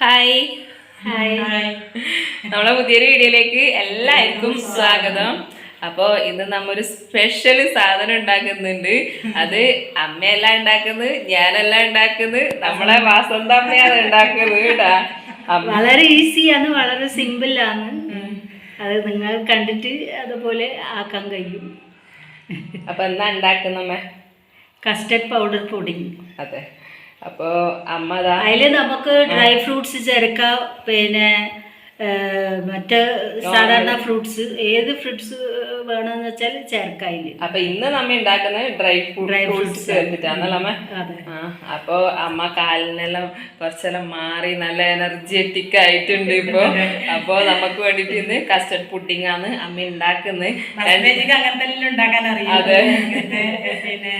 Hi. Hi. നമ്മളെ പുതിയൊരു വീഡിയോയിലേക്ക് എല്ലാവർക്കും സ്വാഗതം. അപ്പോൾ ഇന്ന് നമ്മൊരു സ്പെഷ്യൽ സാധനം ഉണ്ടാക്കുന്നുണ്ട്. അത് അമ്മയല്ല ഉണ്ടാക്കുന്നത് ഞാനല്ല ഉണ്ടാക്കുന്നത് നമ്മളെ വാസന്ത അമ്മയാണ് ഉണ്ടാക്കുന്നത് കേട്ടാ. വളരെ ഈസിയാണ് വളരെ സിമ്പിളാണ് അത് നിങ്ങൾ കണ്ടിട്ട് അതുപോലെ ആക്കാൻ കഴിയും. അപ്പൊ എന്നാ ഉണ്ടാക്കുന്നമ്മ? കസ്റ്റർഡ് പൗഡർ പൊടി അതെ. അപ്പോ അമ്മ അതാ അതിൽ നമുക്ക് ഡ്രൈ ഫ്രൂട്ട്സ് ചേർക്കാം പിന്നെ മറ്റ് സാധാരണ ഫ്രൂട്ട്സ്. ഏത് ഫ്രൂട്ട്സ് വേണമെന്ന് വെച്ചാൽ ചേർക്കായിൽ അപ്പൊ ഇന്ന് നമ്മ ഉണ്ടാക്കുന്നത് ഡ്രൈ ഡ്രൈ ഫ്രൂട്ട്സ് ചേർത്തിട്ടാണല്ലോ അപ്പൊ അമ്മ കാലിനെല്ലാം കുറച്ചെല്ലാം മാറി നല്ല എനർജറ്റിക് ആയിട്ടുണ്ട് ഇപ്പൊ. അപ്പൊ നമുക്ക് വേണ്ടിട്ട് ഇന്ന് കസ്റ്റർഡ് പുഡിംഗ് ആണ് അമ്മ ഉണ്ടാക്കുന്നത് ഹസ്ബൻഡിക്ക് അങ്ങനത്തെ ഉണ്ടാക്കാൻ അറിയാം. അതെ. പിന്നെ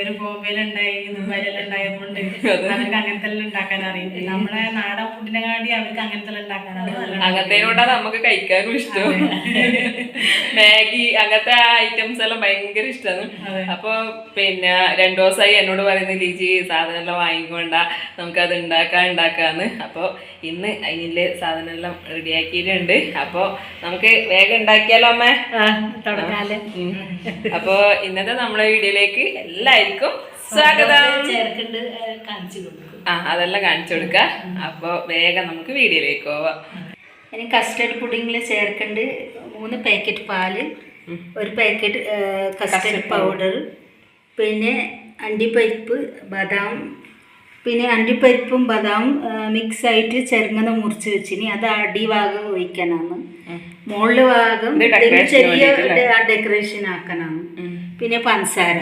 ഒരു ബോംബെയിലുണ്ടായി ദുബായിലെല്ലാം ഉണ്ടായതുകൊണ്ട് അവർക്ക് അങ്ങനത്തെ ഉണ്ടാക്കാൻ അറിയും. നമ്മളെ നാടൻ ഫുഡിനെ കാട്ടി അവർക്ക് അങ്ങനത്തെ ഉണ്ടാക്കാൻ അറിയാം. നല്ല നമുക്ക് കഴിക്കാനും ഇഷ്ടം. മാഗി അങ്ങനത്തെ ഐറ്റംസ് എല്ലാം ഭയങ്കര ഇഷ്ടമാണ് അപ്പൊ പിന്നെ രണ്ടു ദിവസമായി എന്നോട് പറയുന്ന ലിജി സാധനം എല്ലാം വാങ്ങിക്കൊണ്ട. നമുക്ക് അത് ഉണ്ടാക്കാൻ ഉണ്ടാക്കാന്ന്. അപ്പൊ ഇന്ന് അതിന്റെ സാധനം എല്ലാം റെഡിയാക്കിയിട്ടുണ്ട്. അപ്പൊ നമുക്ക് വേഗം ഉണ്ടാക്കിയാലോ അമ്മേ? ആ തുടങ്ങാൽ. ഉം. അപ്പൊ ഇന്നത്തെ നമ്മുടെ വീഡിയോയിലേക്ക് എല്ലാവർക്കും സ്വാഗതം. ആ അതെല്ലാം കാണിച്ചു കൊടുക്ക. അപ്പൊ വേഗം നമുക്ക് വീഡിയോയിലേക്ക് പോവാം. ഇനി കസ്റ്റർഡ് പുഡിങ്ങിൽ ചേർക്കേണ്ട മൂന്ന് പാക്കറ്റ് പാൽ ഒരു പാക്കറ്റ് കസ്റ്റർഡ് പൗഡർ പിന്നെ അണ്ടിപ്പരിപ്പ് ബദാം പിന്നെ അണ്ടിപ്പരിപ്പും ബദാം മിക്സ് ആയിട്ട് ചെറുങ്ങനെ മുറിച്ച് വെച്ചിനി. അത് അടിഭാഗം ഒഴിക്കാനാണ്. മുകളിൽ ഭാഗം ചെറിയ ഡെക്കറേഷൻ ആക്കാനാണ്. പിന്നെ പഞ്ചസാര.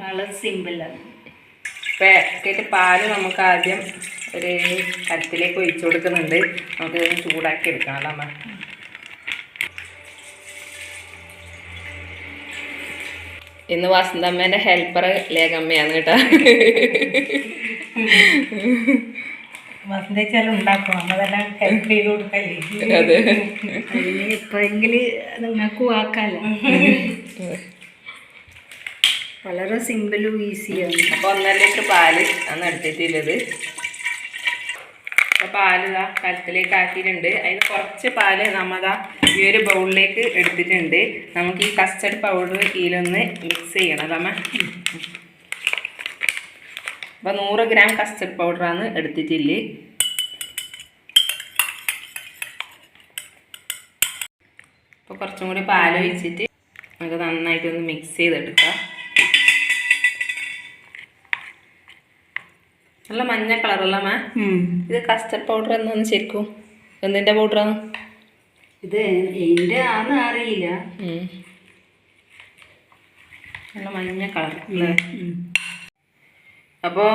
വളരെ സിമ്പിളാണ് പാക്കറ്റ് പാൽ നമുക്ക് ആദ്യം ഒരു കരത്തിലേക്ക് ഒഴിച്ചു കൊടുക്കുന്നുണ്ട്. നമുക്ക് ചൂടാക്കി എടുക്കണം അല്ലേ അമ്മ. ഇന്ന് വസന്തമ്മേന്റെ ഹെൽപ്പർ ലേഖമ്മയാണ് കേട്ടോ. വസന്തേച്ചാലും ഉണ്ടാക്കും. നമ്മളതെല്ലാം ഹെൽപ്പ് ചെയ്ത് കൊടുക്കല്ലേ? അതെ. അതിന് എപ്പോഴെങ്കിലും നിങ്ങൾക്കും വളരെ സിമ്പിളും ഈസിയാണ് അപ്പൊ ഒന്നര ലിറ്റർ പാൽ ആണ് എടുത്തിട്ടുള്ളത് അപ്പൊ പാൽ ഇതാ കലത്തിലേക്ക് ആക്കിയിട്ടുണ്ട്. അതിന് കുറച്ച് പാൽ നമ്മതാ ഈ ഒരു ബൗളിലേക്ക് എടുത്തിട്ടുണ്ട്. നമുക്ക് ഈ കസ്റ്റർഡ് പൗഡർ ഇതിലൊന്ന് മിക്സ് ചെയ്യണം. അതമ്മ അപ്പോൾ നൂറ് ഗ്രാം കസ്റ്റർഡ് പൗഡറാണ് എടുത്തിട്ടില്ലേ? അപ്പോൾ കുറച്ചും കൂടി പാൽ ഒഴിച്ചിട്ട് നമുക്ക് നന്നായിട്ടൊന്ന് മിക്സ് ചെയ്തെടുക്കാം. നല്ല മഞ്ഞ കളറുള്ള മാ. ഇത് കസ്റ്റർഡ് പൗഡർ എന്നൊന്ന് ശരിക്കും. എന്തിന്റെ പൗഡറാണ് ഇത് എന്റെ ആന്ന് അറിയില്ല. നല്ല മഞ്ഞ കളർ അല്ലേ? അപ്പോൾ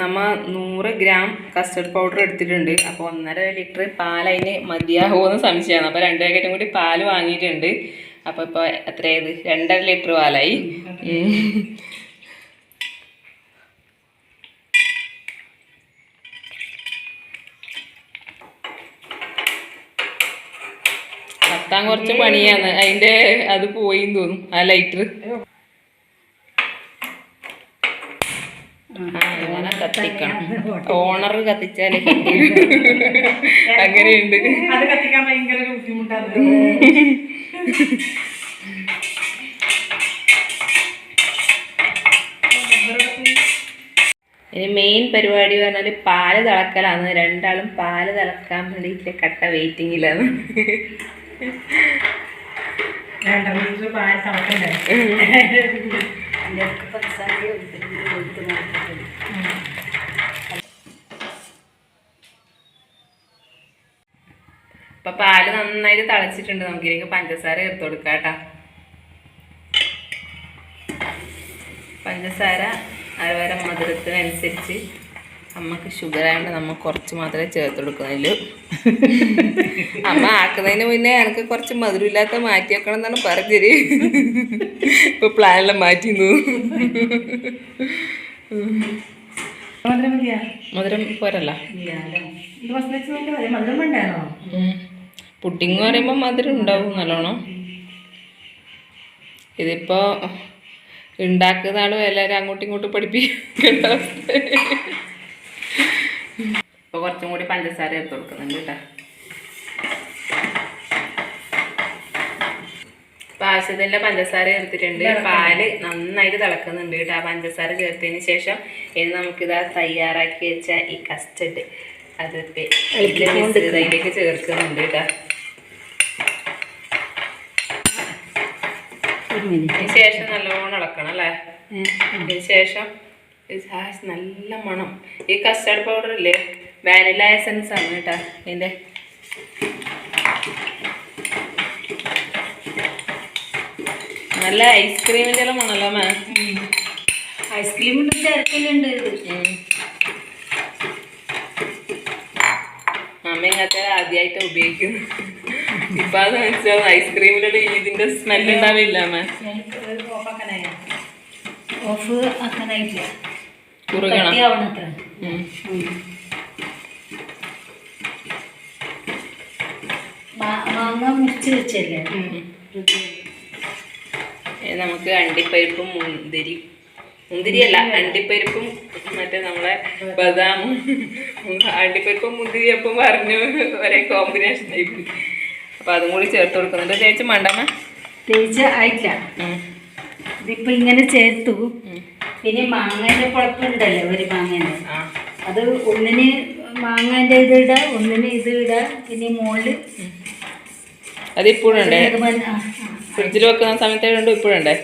നമ്മൾ നൂറ് ഗ്രാം കസ്റ്റർഡ് പൗഡർ എടുത്തിട്ടുണ്ട്. അപ്പോൾ ഒന്നര ലിറ്റർ പാൽ അതിന് മതിയാകുമെന്ന് സംശയമാണ് അപ്പോൾ രണ്ട് പാക്കറ്റും കൂടി പാൽ വാങ്ങിയിട്ടുണ്ട്. അപ്പോൾ ഇപ്പോൾ എത്രയായത്? രണ്ടര ലിറ്റർ പാലായി. ഉം. കുറച്ച് പണിയാണ്. അതിന്റെ അത് പോയി തോന്നും ആ ലൈറ്റർ അങ്ങനെ കത്തിക്കണം. ഓണർ കത്തിച്ചാലേ കത്തി അങ്ങനെയുണ്ട്. അത് കത്തിക്കാൻ ഭയങ്കര ഒരു ബുദ്ധിമുട്ടാണ്. ഇനി മെയിൻ പരിപാടി പറഞ്ഞാൽ പാൽ തിളക്കലാണ്. രണ്ടാളും പാൽ തിളക്കാൻ വേണ്ടിയിട്ട് കട്ട വെയിറ്റിങ്ങിലാണ് ലിറ്റർ പാൽ പാൽ നന്നായിട്ട് തളച്ചിട്ടുണ്ട് നമുക്കിതിലേക്ക് പഞ്ചസാര ചേർത്ത് കൊടുക്കാം കേട്ടാ. പഞ്ചസാര അതുപോലെ മധുരത്തിനനുസരിച്ച് നമുക്ക് ഷുഗർ ആയതുകൊണ്ട് നമ്മൾ കുറച്ച് മാത്രമേ ചേർത്ത് കൊടുക്കുന്നുള്ളൂ. അമ്മ ആക്കുന്നതിന് മുന്നേ എനിക്ക് കുറച്ച് മധുരമില്ലാത്ത മാറ്റി വെക്കണം എന്നാണ് പറഞ്ഞത്. ഇപ്പൊ പ്ലാനെല്ലാം മാറ്റി മധുരം പോരല്ല. പുഡിങ് പറയുമ്പോൾ മധുരം ഉണ്ടാവും നല്ലോണം. ഇതിപ്പോ ഉണ്ടാക്കുന്ന ആളും എല്ലാവരും അങ്ങോട്ടും ഇങ്ങോട്ടും പഠിപ്പിക്കേണ്ട അവസ്ഥ. ഇപ്പൊ കുറച്ചും കൂടി പഞ്ചസാര ചേർത്ത് കൊടുക്കുന്നുണ്ട് കേട്ടോ. പാശത്തിന്റെ പഞ്ചസാര ചേർത്തിട്ടുണ്ട് പാൽ നന്നായിട്ട് തിളക്കുന്നുണ്ട് കേട്ടോ. ആ പഞ്ചസാര ചേർത്തതിന് ശേഷം ഇനി നമുക്കിതാ തയ്യാറാക്കി വെച്ച ഈ കസ്റ്റഡ് അത് ഇപ്പൊ ഇതിലെ മിശ്രിതയിലേക്ക് ചേർക്കുന്നുണ്ട് കേട്ടോ. ശേഷം നല്ലോണം ഇളക്കണം അല്ലേ? ശേഷം നല്ല മണം. ഈ കസ്റ്റാർഡ് പൗഡർ ഇല്ലേ? വാനില എസൻസ് ആണ് കേട്ടോ ഇതിന്റെ നല്ല ഐസ്ക്രീമിന്റെ എല്ലാം ആണല്ലോ മാം ഐസ്ക്രീം ചേർക്കലുണ്ട് അമ്മ ഇങ്ങനത്തെ ആദ്യമായിട്ട് ഉപയോഗിക്കുന്നു ഇപ്പൊ അത് വെച്ചാൽ ഐസ്ക്രീമിലുള്ള ഇതിന്റെ സ്മെൽ ഉണ്ടാവില്ല മാം ഓഫ് ആക്കാനായിട്ടില്ല. കുറുകണം. മാങ്ങ മുറിച്ച് വെച്ചല്ലേ? നമുക്ക് അണ്ടിപ്പരിപ്പും മുന്തിരി. മുന്തിരിയല്ല അണ്ടിപ്പരിപ്പും മറ്റേ നമ്മളെ ബദാമും അണ്ടിപ്പരിപ്പും മുന്തിരി അപ്പം പറഞ്ഞു ഒരേ കോമ്പിനേഷൻ ആയിപ്പോയി അപ്പൊ അതും കൂടി ചേർത്ത് കൊടുക്കുന്നുണ്ട് ചേച്ചി മണ്ടമ്മ. തേച്ച് ആയിട്ടില്ല ഇതിപ്പോ ഇങ്ങനെ ചേർത്തു. പിന്നെ മാങ്ങേന്റെ കുഴപ്പമുണ്ടല്ലോ ഒരു മാങ്ങേന്റെ. അത് ഒന്നിന് മാങ്ങേന്റെ ഇത് ഇടാ ഒന്നിന് ഇത് ഇടാ പിന്നെ മുകളിൽ അത് ഇപ്പോഴും ഉണ്ടേ. ഫ്രിഡ്ജിൽ വെക്കുന്ന സമയത്ത് ഉണ്ട് ഇപ്പോഴുണ്ടേ?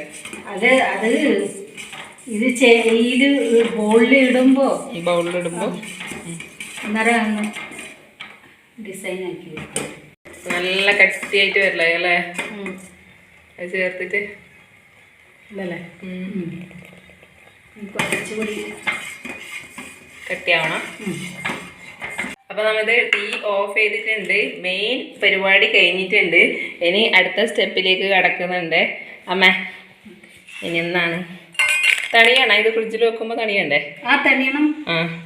അത് അത് ഇത് ഇത് ബൗളിൽ ഇടുമ്പോ ബൗളിലിടുമ്പോൾ അന്നേരം ഡിസൈൻ ആക്കി. നല്ല കട്ടിയായിട്ട് വരില്ലേ അല്ലേ? അത് ചേർത്തിട്ട്. കുറച്ചുകൂടി കട്ടിയാവണം. ഉം. അപ്പൊ തീ ടീ ഓഫ് ചെയ്തിട്ടുണ്ട്. മെയിൻ പരിപാടി കഴിഞ്ഞിട്ടുണ്ട്. ഇനി അടുത്ത സ്റ്റെപ്പിലേക്ക് കടക്കുന്നുണ്ട്. അമ്മ ഇനി എന്താണ്? തണിയണ? ഇത് ഫ്രിഡ്ജിൽ വെക്കുമ്പോൾ തണിയണ്ടേ? ആ തണിയണം. ആ.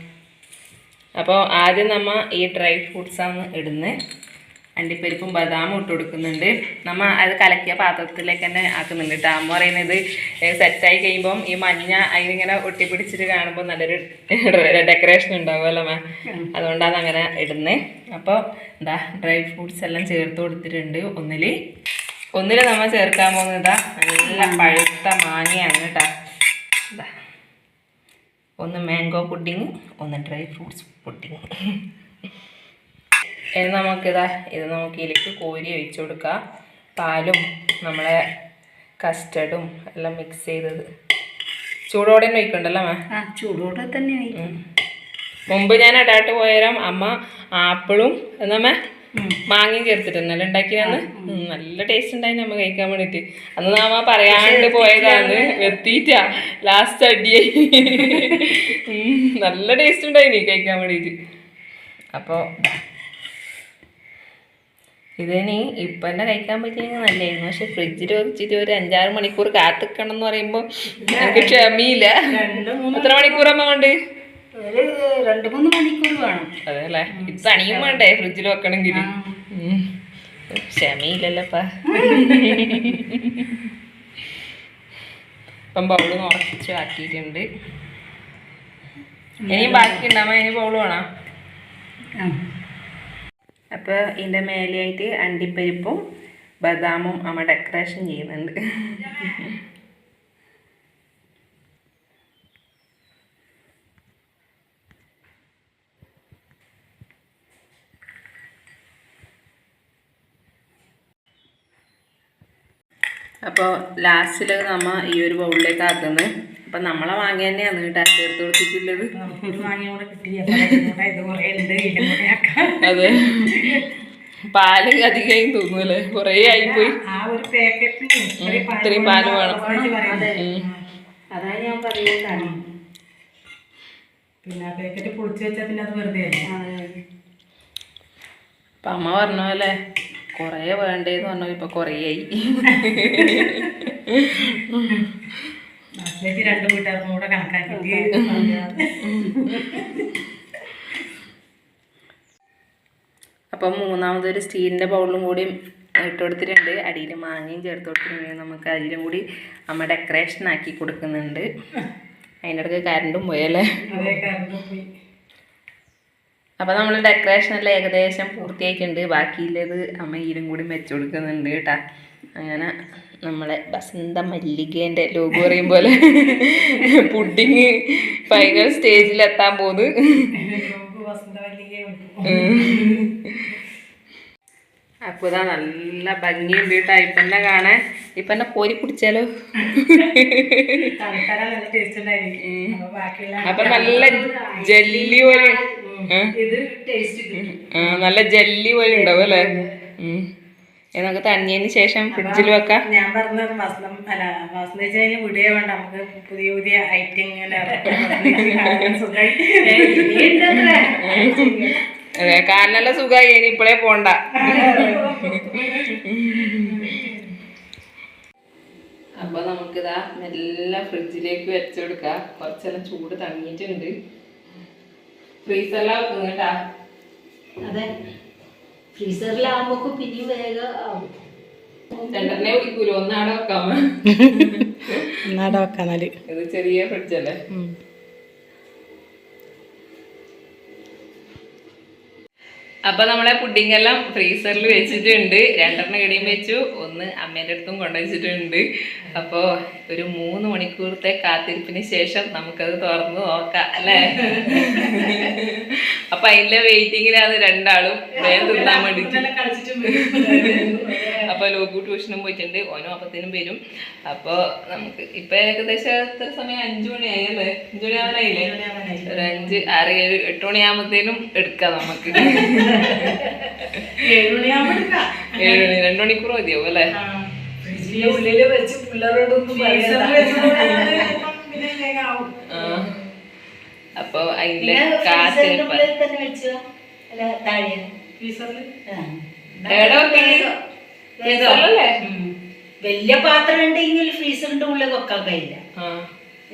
അപ്പോൾ ആദ്യം നമ്മ ഈ ഡ്രൈ ഫ്രൂട്ട്സാണ് ഇടുന്നത് അണ്ടിപ്പരിപ്പും ബദാമും ഇട്ട് കൊടുക്കുന്നുണ്ട്. നമ്മൾ അത് കലക്കിയ പാത്രത്തിലേക്ക് തന്നെ ആക്കുന്നുണ്ട് കേട്ടോ അമ്മ പറയുന്നത് സെറ്റായി കഴിയുമ്പം ഈ മഞ്ഞ അതിനിങ്ങനെ ഒട്ടിപ്പിടിച്ചിട്ട് കാണുമ്പോൾ നല്ലൊരു ഡെക്കറേഷൻ ഉണ്ടാവുമല്ലോ മാം. അതുകൊണ്ടാണ് അങ്ങനെ ഇടുന്നത് അപ്പോൾ എന്താ ഡ്രൈ ഫ്രൂട്ട്സ് എല്ലാം ചേർത്ത് കൊടുത്തിട്ടുണ്ട്. ഒന്നിൽ ഒന്നിൽ നമ്മൾ ചേർക്കാൻ പോകുന്നതാ നല്ല പഴുത്ത മാങ്ങയാണ് കേട്ടോ ഒന്ന് മാംഗോ പുഡിങ് ഒന്ന് ഡ്രൈ ഫ്രൂട്ട്സ് പുഡിങ് ഇനി നമുക്കിതാ ഇത് നമുക്ക് ഇതിലേക്ക് കോരി ഒഴിച്ചു കൊടുക്കാം. പാലും നമ്മളെ കസ്റ്റർഡും എല്ലാം മിക്സ് ചെയ്തത്. ചൂടോടെ തന്നെ ഒഴിക്കണ്ടല്ലോ മാം ചൂടോടെ തന്നെ. മുമ്പ് ഞാൻ അടാട്ട് പോയാലും അമ്മ ആപ്പിളും എന്നാ മേ മാങ്ങയും ചേർത്തിട്ടുണ്ടല്ലോ ഉണ്ടാക്കിയന്ന് നല്ല ടേസ്റ്റ് ഉണ്ടായിരുന്നു അമ്മ കഴിക്കാൻ വേണ്ടിട്ട് അന്ന് നമ്മ പറയാണ്ട് പോയതാണ്. എത്തിയിട്ടാ ലാസ്റ്റ് അടിയായി. നല്ല ടേസ്റ്റ് ഉണ്ടായിനി കഴിക്കാൻ വേണ്ടിട്ട് അപ്പോൾ ഇതിനി ഇപ്പം തന്നെ കഴിക്കാൻ പറ്റിയെങ്കിൽ നല്ലതായിരുന്നു പക്ഷെ ഫ്രിഡ്ജിൽ വെച്ചിട്ട് ഒരു അഞ്ചാറ് മണിക്കൂർ കാത്തിക്കണം എന്ന് പറയുമ്പോൾ എനിക്ക് ക്ഷമയില്ല. എത്ര മണിക്കൂറമ്മ കൊണ്ട് ഒരു രണ്ട് മൂന്ന് മണിക്കൂർ വേണം. അതെ അല്ലേ ഇത് തണിയും വേണ്ടേ ഫ്രിഡ്ജിൽ വെക്കണമെങ്കിൽ ക്ഷമയില്ലല്ലപ്പം. ഇപ്പം ബൗൾ നിറച്ച് ആക്കിയിട്ടുണ്ട്. ഇനിയും ബാക്കി ഉണ്ടാവുമ്പോ ഇനി ബൗൾ വേണം. അപ്പോൾ ഇതിന്റെ മേലെയായിട്ട് അണ്ടിപ്പരിപ്പും ബദാമും അമ്മ ഡെക്കറേഷൻ ചെയ്യുന്നുണ്ട്. അപ്പോൾ ലാസ്റ്റിൽ നമ്മൾ ഈ ഒരു ബൗളിലേക്ക് ആക്കുന്നത് അപ്പം നമ്മളെ വാങ്ങി തന്നെയാണ് കേട്ടോ ചേർത്ത് കൊടുത്തിട്ടുള്ളത്. അതെ. പാൽ അധികമായി തോന്നുന്നല്ലേ കുറേ ആയിപ്പോയി. പാക്കറ്റിന് ഇത്രയും പാൽ വേണം. അപ്പൊ അതാ ഞാൻ പിന്നെ പാക്കറ്റ് പൊളിച്ചു വെച്ചാൽ പിന്നെ അത് വെറുതെ അല്ലേ? അപ്പം അമ്മ പറഞ്ഞ പോലെ കുറേ വേണ്ടേന്ന് പറഞ്ഞു ഇപ്പൊ കുറേ ആയി. നാട്ടിലേക്ക് രണ്ട് വീട്ടുകാർക്കും കൂടെ കണക്കാക്കി. അപ്പം മൂന്നാമതൊരു സ്റ്റീലിന്റെ ബൗളും കൂടി ഇട്ട് കൊടുത്തിട്ടുണ്ട്. അടിയിൽ മാങ്ങയും ചേർത്ത് കൊടുത്തിട്ടുണ്ട്. നമുക്ക് അതിലും കൂടി അമ്മ ഡെക്കറേഷൻ ആക്കി കൊടുക്കുന്നുണ്ട്. അതിന്റെ ഇടയ്ക്ക് കരണ്ടും പോയല്ലേ അതേ കറണ്ട് പോയി. അപ്പോൾ നമ്മൾ ഡെക്കറേഷൻ എല്ലാം ഏകദേശം പൂർത്തിയായിട്ടുണ്ട്. ബാക്കിയുള്ളത് അമ്മ ഈരും കൂടി വെച്ച് കൊടുക്കുന്നുണ്ട് കേട്ടാ. അങ്ങനെ നമ്മളെ ബസന്ത മല്ലികേന്റെ ലോഗോ പറയും പോലെ. പുഡിങ് ഫൈനൽ സ്റ്റേജിൽ എത്താൻ പോകുന്നു ഗ്രൂപ്പ് വസന്തവല്ലികയുണ്ട് അപ്പോൾ ഇതാ നല്ല ഭംഗിയുണ്ട് കേട്ടോ. ഇപ്പൊ തന്നെ കാണാൻ. ഇപ്പൊ തന്നെ കോരി കുടിച്ചാലോ? അപ്പൊ നല്ല ജല്ലി പോലെ. ഇത് ടേസ്റ്റ് നല്ല ജല്ലി പോലെ ഉണ്ടാവും അല്ലേ? നമുക്ക് തണിഞ്ഞതിന് ശേഷം ഫ്രിഡ്ജിൽ വെക്കാം. ഞാൻ പറഞ്ഞത് വസ്ത്രം അല്ല വസ്ത്രം വെച്ച് കഴിഞ്ഞാൽ വിടുകയെ വേണ്ട. നമുക്ക് പുതിയ പുതിയ ഐറ്റം ഇങ്ങനെ കാലിനെല്ലാം സുഖമായി. ഇനി ഇപ്പോഴേ പോണ്ട. അപ്പൊ നമുക്കിതാ മെല്ലെ ഫ്രിഡ്ജിലേക്ക് വെച്ചു കൊടുക്കാം. കുറച്ചെല്ലാം ചൂട് തണിഞ്ഞിട്ടുണ്ട് ഫ്രീസെല്ലാം വെക്കും കേട്ടാ. അതെ. ഫ്രീസറിലാകുമ്പോ പിന്നെയും വേഗം ആവും. രണ്ടെണ്ണേ കുടിക്കൂല? ഒന്നാടെ വെക്കാം ഒന്നാടെ വെക്കാന്നാൽ. ഇത് ചെറിയ ഫ്രിഡ്ജല്ലേ അപ്പൊ നമ്മളെ പുഡിംഗ് എല്ലാം ഫ്രീസറിൽ വെച്ചിട്ടുണ്ട്. രണ്ടെണ്ണം ഇടയും വെച്ചു. ഒന്ന് അമ്മേന്റെ അടുത്തും കൊണ്ടുവച്ചിട്ടുണ്ട്. അപ്പോ ഒരു മൂന്ന് മണിക്കൂറത്തെ കാത്തിരിപ്പിന് ശേഷം നമുക്കത് തുറന്ന് നോക്കാം അല്ലേ? അപ്പൊ അതിന്റെ വെയിറ്റിങ്ങിലാണ് രണ്ടാളും വേഗം തിന്നാൻ വേണ്ടിട്ട്. അപ്പൊ ലോഗു ട്യൂഷനും പോയിട്ടുണ്ട്. ഓനും അപ്പത്തിനും വരും. അപ്പൊ നമുക്ക് ഇപ്പൊ ഏകദേശം എത്ര സമയം? അഞ്ചു മണിയായല്ലേ അഞ്ചു മണി ആവാനായില്ലേ ഒരു അഞ്ച് ആറ് ഏഴ് എട്ട് മണിയാകുമ്പത്തേനും എടുക്കാം നമുക്ക്. ഏഴ് മണി രണ്ടു മണിക്കൂർ മതിയാവും അല്ലേ? ഉള്ളിൽ വെച്ച് പിള്ളേരോടൊന്നും. അപ്പൊ അതിന്റെ കാറ്റ് താഴെ വലിയ പാത്രം ഉണ്ടെങ്കിൽ ഫ്രീസറിന്റെ ഉള്ളിൽ വെക്കാൻ കഴിയില്ല.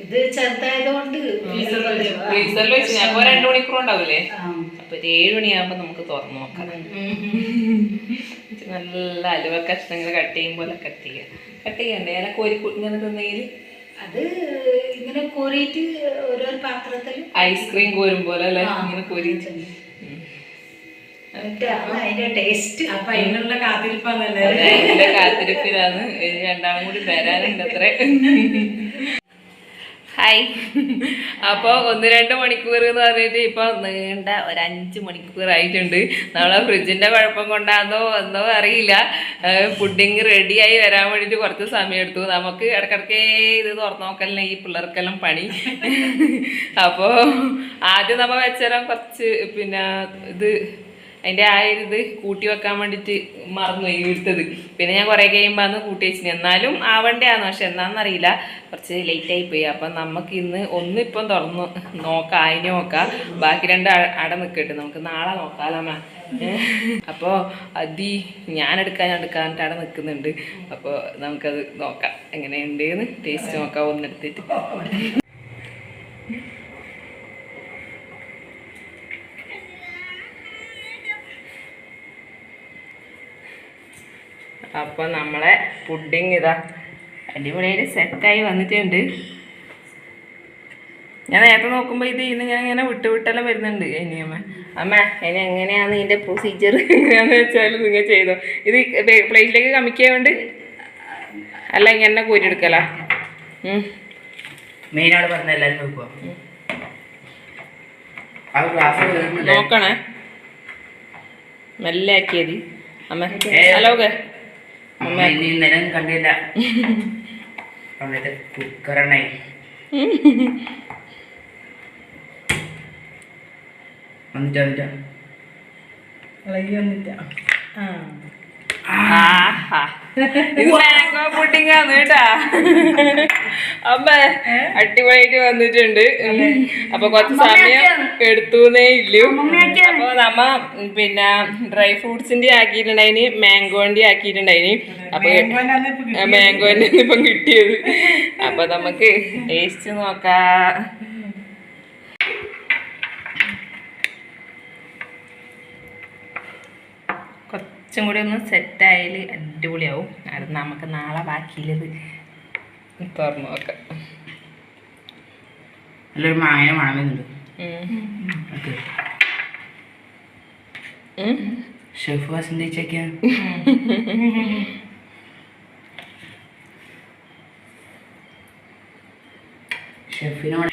ഇത് ചെറുതായതുകൊണ്ട് ഫ്രീസറിൽ വെച്ചു. ഞാൻ രണ്ടു മണിക്കൂർ ഉണ്ടാവില്ലേ. അപ്പൊ ഏഴു മണിയാകുമ്പോ നമുക്ക് തുറന്നു നോക്കാം. നല്ല അലുവ കഷ്ണങ്ങൾ കട്ട് ചെയ്യുമ്പോൾ കട്ട് ചെയ്യാം. കട്ട് ചെയ്യണ്ടേ? അല്ല കോരി ഇങ്ങനെ തിന്നെങ്കിൽ അത് ഇങ്ങനെ കോരിയിട്ട് ഓരോ പാത്രത്തിൽ ഐസ്ക്രീം കോരും പോലെ അല്ലെ? ഇങ്ങനെ കോരിയിട്ട്. എന്നിട്ട് അത് അതിന്റെ ടേസ്റ്റ് അപ്പൊ അതിനുള്ള കാത്തിരിപ്പാന്നല്ലേ എന്റെ കാത്തിരിപ്പിലാണ്. ഇനി രണ്ടാളും കൂടി വരാനുണ്ട് അത്ര. ഹായ്. അപ്പോൾ ഒന്ന് രണ്ട് മണിക്കൂർ എന്ന് പറഞ്ഞിട്ട് ഇപ്പോൾ നീണ്ട ഒരു അഞ്ച് മണിക്കൂർ ആയിട്ടുണ്ട്. നമ്മളെ ഫ്രിഡ്ജിന്റെ കുഴപ്പം കൊണ്ടാണെന്നോ എന്നോ അറിയില്ല. പുഡിങ് റെഡിയായി വരാൻ വേണ്ടിയിട്ട് കുറച്ച് സമയം എടുത്തു. നമുക്ക് ഇടക്കിടക്കേ ഇത് തുറന്നു നോക്കലിനെ ഈ പിള്ളേർക്കെല്ലാം പണി. അപ്പോൾ ആദ്യം നമ്മൾ വെച്ചാൽ കുറച്ച് പിന്നെ ഇത് അതിന്റെ ആ ഇത് കൂട്ടി വെക്കാൻ വേണ്ടിയിട്ട് മറന്നു എടുത്തത്. പിന്നെ ഞാൻ കുറേ കഴിയുമ്പോൾ അന്ന് കൂട്ടി വെച്ചിന്. എന്നാലും ആവണ്ടയാണ് പക്ഷെ എന്താണെന്നറിയില്ല കുറച്ച് ലേറ്റായി പോയി. അപ്പം നമുക്ക് ഇന്ന് ഒന്നിപ്പം തുറന്ന് നോക്കാം. അതിനെ നോക്കാം. ബാക്കി രണ്ട് അട നിൽക്കട്ടെ നമുക്ക് നാളെ നോക്കാമല്ലോ അപ്പോൾ അതി ഞാൻ എടുക്കാൻ എടുക്കാനായിട്ട് അവിടെ നിൽക്കുന്നുണ്ട് അപ്പോൾ നമുക്കത് നോക്കാം. എങ്ങനെയുണ്ട് എന്ന് ടേസ്റ്റ് നോക്കാം. ഒന്നെടുത്തിട്ട്. അപ്പോൾ നമ്മളെ പുഡിങ് ഇതാ അടിപൊളിയായിട്ട് സെറ്റായി വന്നിട്ടുണ്ട്. ഞാൻ നേരത്തെ നോക്കുമ്പോൾ ഇത് ഇന്ന് ഞാൻ ഇങ്ങനെ വിട്ട് വിട്ടെല്ലാം വരുന്നുണ്ട്. ഇനി അമ്മ ഇനി എങ്ങനെയാണ് ഇതിന്റെ പ്രൊസീജിയർ എങ്ങനെയാണെന്ന് വെച്ചാൽ നിങ്ങൾ ചെയ്തോ? ഇത് പ്ലേറ്റിലേക്ക് കമ്മിക്കായോണ്ട്? അല്ല ഇങ്ങനെ കോരിയെടുക്കലാ എടുക്കല? മെയിനാണ് പറഞ്ഞ എല്ലാവരും നോക്കുക ആ ഗ്ലാസ് നോക്കണേ. മെല്ലെ ആക്കിയത്. അമ്മ. ഹലോ ഇനി ഇന്നലെ കണ്ടില്ല. എന്നിട്ട് കുക്കറണേ വന്നിട്ട് വന്നിട്ട്. ഇളകി വന്നിട്ട്. ആ. ഇത് മാംഗോ ആണ് കേട്ടാ. അമ്മ അടിപൊളിയായിട്ട് വന്നിട്ടുണ്ട്. അപ്പൊ കുറച്ച് സമയം എടുത്തുന്നേ ഇല്ലു. അപ്പൊ നമ്മ പിന്നെ ഡ്രൈ ഫ്രൂട്ട്സിന്റെ ആക്കിയിട്ടുണ്ടായിന് മാംഗോന്റെ ആക്കിയിട്ടുണ്ടായിന്. അപ്പൊ മാംഗോന്റെ ഇപ്പൊ കിട്ടിയത്. അപ്പൊ നമുക്ക് ടേസ്റ്റ് നോക്കാം. കുറച്ച് കുറച്ചും കൂടി ഒന്ന് സെറ്റായാൽ അടിപൊളിയാവും. അത് നമുക്ക് നാളെ ബാക്കിയുള്ളത്. തുറന്നു നോക്കാം നല്ലൊരു മായ മണം വരുന്നുണ്ട് ഉം. ഓക്കെ. ഉം. ഷെഫ് വസന്തി ചേക്കാൻ ഷെഫിനോട്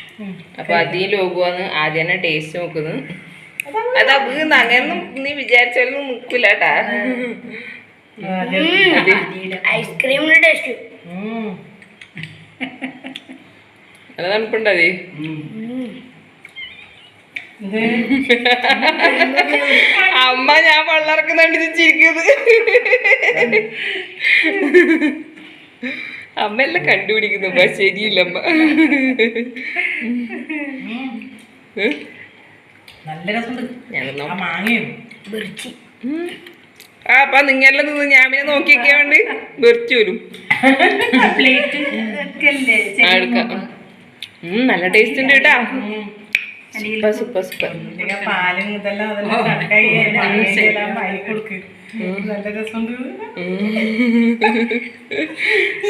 അപ്പൊ അതീ ലോകുവാന്ന് ആദ്യം തന്നെ ടേസ്റ്റ് നോക്കുന്നത് അതാ വീന്ന് അങ്ങനൊന്നും നീ വിചാരിച്ചാലൊന്നും നിക്കൂല കേട്ടാ ഐസ്ക്രീമിന്റെ ടേസ്റ്റ് നല്ല തണുപ്പുണ്ടതേ അമ്മ ഞാൻ വെള്ളറക്കുന്നുണ്ട് ചിരിക്കുന്നത്. അമ്മ എല്ലാം കണ്ടുപിടിക്കുന്നു അമ്മ ശരിയില്ല അമ്മ. നല്ല രസമുണ്ട്. മാങ്ങയും. ആ അപ്പൊ നിങ്ങളെല്ലാം നിന്ന് ഞാൻ പിന്നെ നോക്കിയൊക്കെയാണ്ട് വെറിച്ചു വരും. നല്ല ടേസ്റ്റ് ഉണ്ട് കേട്ടാ. Super super super. പാലും ഇതെല്ലാം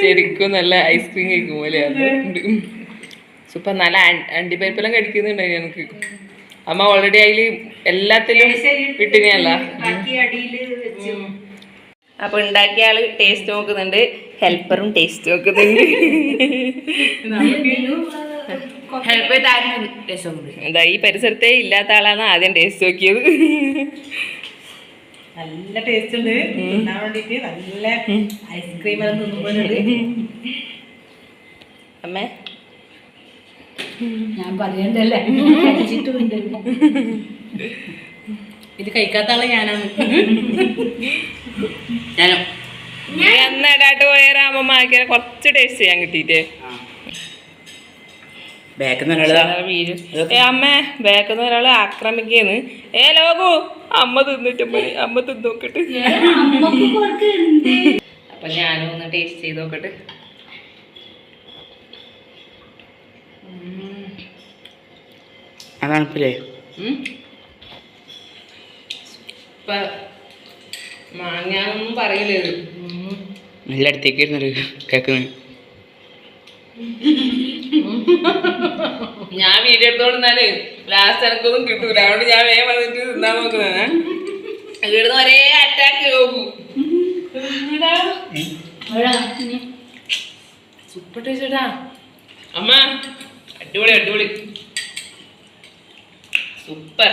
ശരിക്കും നല്ല ഐസ്ക്രീം കഴിക്കും പോലെയാണ് സൂപ്പർ നല്ല അണ്ടിപ്പരിപ്പെല്ലാം ഞാൻ എനിക്ക്. അമ്മ ഓൾറെഡി അതിൽ എല്ലാത്തിലും വെച്ചു. അപ്പൊ ഉണ്ടാക്കിയ ആൾ ടേസ്റ്റ് നോക്കുന്നുണ്ട്. ഹെൽപ്പറും ടേസ്റ്റ് നോക്കുന്നുണ്ട്. എന്താ ഈ പരിസരത്തെ ഇല്ലാത്ത ആളാണ് ആദ്യം ടേസ്റ്റ് നോക്കിയത്. നല്ല ടേസ്റ്റ് ഉണ്ട്. തിന്നാൻ വേണ്ടിട്ട് നല്ല ഐസ്ക്രീം എല്ലാം തിന്നുമ്പോഴുണ്ട് അമ്മേ ഞാൻ പറയണ്ടല്ലേ? ഇത് കഴിക്കാത്ത ആൾ ഞാനാണ്. ഞാനും? നീ അന്ന് ഇടാട്ട് പോയ കുറച്ച് ടേസ്റ്റ് ചെയ്യാൻ കിട്ടിയിട്ടേ. അമ്മ ബാക്കിന്ന് ഒരാൾ ആക്രമിക്കുന്നു ഏ ലോകു അമ്മ തിന്നിട്ട് മതി അമ്മ തിന്നോക്കട്ട്. അപ്പൊ ഞാനും ഒന്ന് ടേസ്റ്റ് ചെയ്ത് നോക്കട്ടെ. അതാണിപ്പില്ലേ ഉം. ഇപ്പൊ മാങ്ങാന്നൊന്നും പറയില്ല നല്ല അടുത്തേക്ക് ഇരുന്നത് കേൾക്കുന്നത് ഞാൻ വീഡിയോ എടുത്തോണ്ടിരുന്നാൽ ലാസ്റ്റ് എനക്കൊന്നും കിട്ടൂല. അതുകൊണ്ട് ഞാൻ വേഗം വന്നിട്ട് തിന്നാൻ നോക്കുന്നതാണ് ഇവിടുന്ന് ഒരേ അറ്റാക്ക് പോകും സൂപ്പർ ടേസ്റ്റാ അമ്മ അടിപൊളി അടിപൊളി. സൂപ്പർ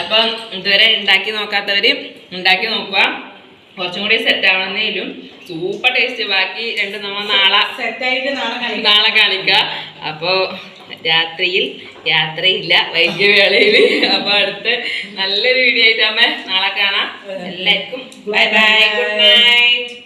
അപ്പം ഇതുവരെ ഉണ്ടാക്കി നോക്കാത്തവര് ഉണ്ടാക്കി നോക്കുക. കുറച്ചും കൂടി സെറ്റ് ആവണമെന്നേലും സൂപ്പർ ടേസ്റ്റ് ബാക്കി രണ്ട് നമ്മൾ നാളെ സെറ്റായിട്ട് നാളെ കാണിക്കുക അപ്പോൾ രാത്രിയിൽ യാത്രയില്ല വൈകിയ അപ്പോൾ അപ്പൊ അടുത്ത നല്ലൊരു വീഡിയോ ആയിട്ട് അമ്മ നാളെ കാണാം. എല്ലാവർക്കും ബൈ ബൈ ഗുഡ് നൈറ്റ്